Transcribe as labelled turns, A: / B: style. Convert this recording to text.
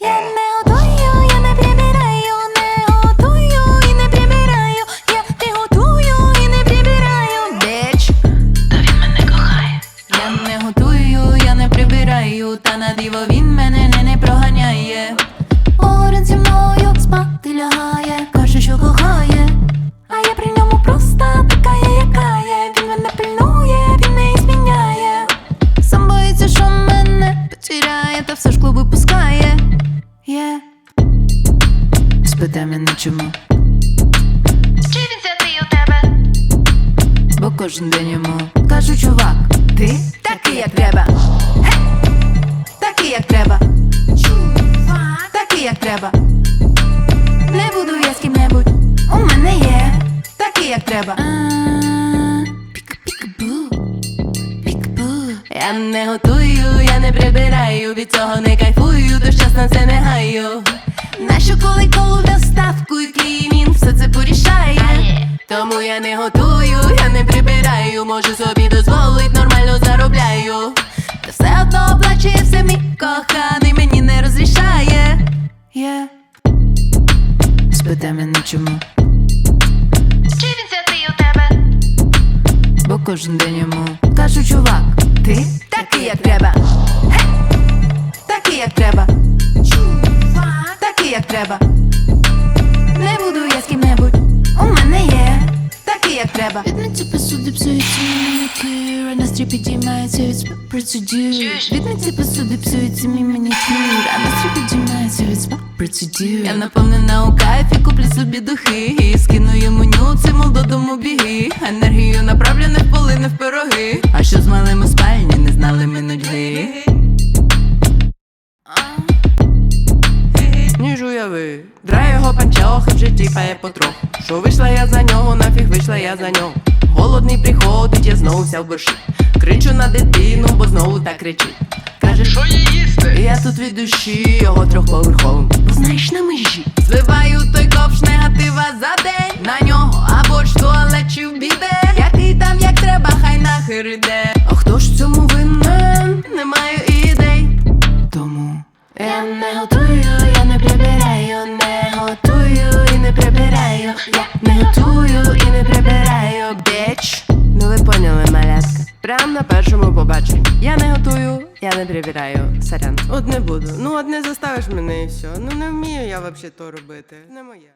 A: Yeah. Спитай мене чому,
B: Чи він святий у тебе?
A: бо кожен день йому кажу, чувак, ти такий, як треба. Такий, як треба.
B: Чувак.
A: Такий, як треба. Не буду я з ким-небудь. У мене є. Такий, як треба. Я не готую, я не прибираю, від цього не кайфую, то щас на це не гаю. Нащо коли колу я не готую, я не прибираю, можу собі дозволить, нормально заробляю. Та все одно все мій коханий, мені не розрішає. Є. Спитай мене чому,
B: Чи він святий у тебе?
A: бо кожен день йому кажу, чувак, ти такий, як треба. Такий, як треба,
B: Чувак.
A: такий, як треба. Треба. Відмінці посуди псуються манікюр, а настрій підіймається від спа процедюр. Відмінці посуди псуються мій манікюр, а настрій підіймається від спа процедюр. Я наповнена у кайфі, куплю собі духи, скину йому нюци, мол додому біги. Енергію направлю не в поли, не в пироги. А що з малим
C: уяви. Драє його панчохи в житті пає потроху. Що вийшла я за нього, нафіг вийшла я за нього. Голодний приходить, я знову вся в борщі. Кричу на дитину, бо знову так кричить. Каже, що їй їсти? Я тут від душі, його трьохповерховим. Бо знаєш на межі. Зливаю той ковш негатива за день на нього, або ж туалет чи в біде. Який там як треба, хай нахер іде. А хто ж в цьому винен? Не Я не готую і не прибираю, біч. Ну ви поняли, малятка. Прям на першому побаченні. Я не готую, я не прибираю. Сорян. От не буду. Ну от не заставиш мене і все. Ну не вмію я взагалі то робити. Не моє.